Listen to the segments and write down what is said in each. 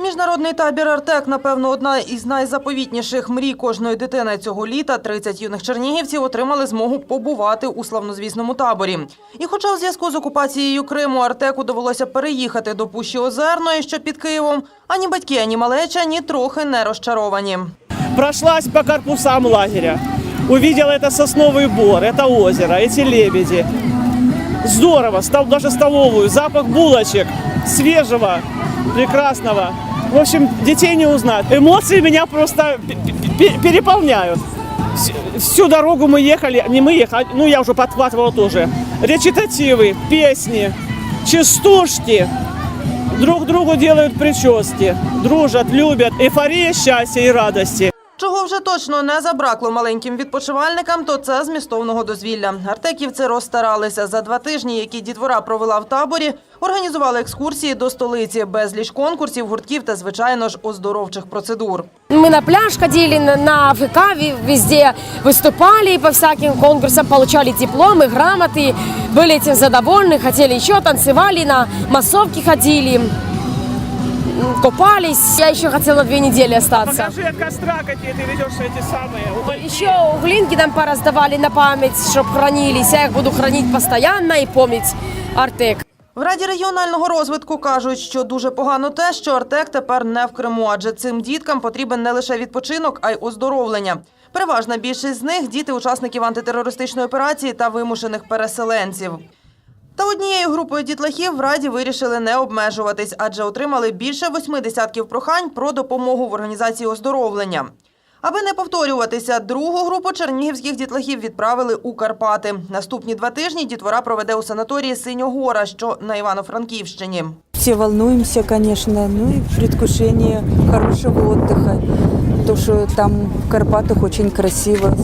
Міжнародний табір Артек, напевно, одна із найзаповітніших мрій кожної дитини цього літа. 30 юних чернігівців отримали змогу побувати у славнозвісному таборі. І хоча у зв'язку з окупацією Криму Артеку довелося переїхати до Пущі Озерної, що під Києвом, ані батьки, ані малеча ні трохи не розчаровані. прошлась по корпусам лагеря, увидела это сосновый бор, это озеро, эти лебеди. Здорово, стал даже столовую, запах булочек, свежего, прекрасного. В общем, детей не узнать. Эмоции меня просто переполняют. Вс- Всю дорогу мы ехали, не мы ехали, ну я уже подхватывал тоже. Речитативы, песни, частушки. Друг другу делают прически, дружат, любят. Эйфория счастья и радости. Чого вже точно не забракло маленьким відпочивальникам, то це змістовного дозвілля. Артеківці розстаралися. За два тижні, які дітвора провела в таборі, організували екскурсії до столиці, безліч конкурсів, гуртків та, звичайно ж, оздоровчих процедур. Мы на пляж ходили, на- на ФК ви- везде выступали по всяким конкурсам, получали дипломы, грамоты, были этим задовольны, хотели еще, танцевали, на массовки ходили, м, купались. Я еще хотела две недели остаться. Покажи от костра, какие ты ведешь эти самые. Еще углинки нам пораздавали на память, чтобы хранились. Я их буду хранить постоянно и помнить Артек. В Раді регіонального розвитку кажуть, що дуже погано те, що Артек тепер не в Криму, адже цим діткам потрібен не лише відпочинок, а й оздоровлення. Переважна більшість з них діти учасників антитерористичної операції та вимушених переселенців. Та однією групою дітлахів в Раді вирішили не обмежуватись, адже отримали більше восьми десятків прохань про допомогу в організації оздоровлення. Аби не повторюватися, другу групу чернігівських дітлахів відправили у Карпати. Наступні два тижні дітвора проведе у санаторії Синьогора, що на Івано-Франківщині. Все волнуемся, конечно, ну и предвкушение хорошего отдыха То, что там в Карпатах очень красиво.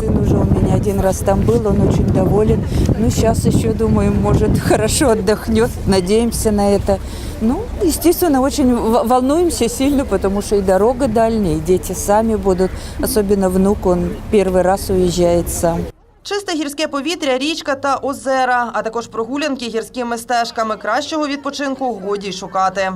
Сын уже у меня один раз там был, он очень доволен. Ну, сейчас еще, думаю, может, хорошо отдохнет, надеемся на это. Ну, естественно, очень в- волнуемся сильно, потому что и дорога дальняя, и дети сами будут. Особенно внук, он первый раз уезжает сам. Чисте гірське повітря, річка та озера, а також прогулянки гірськими стежками. Кращого відпочинку годі й шукати.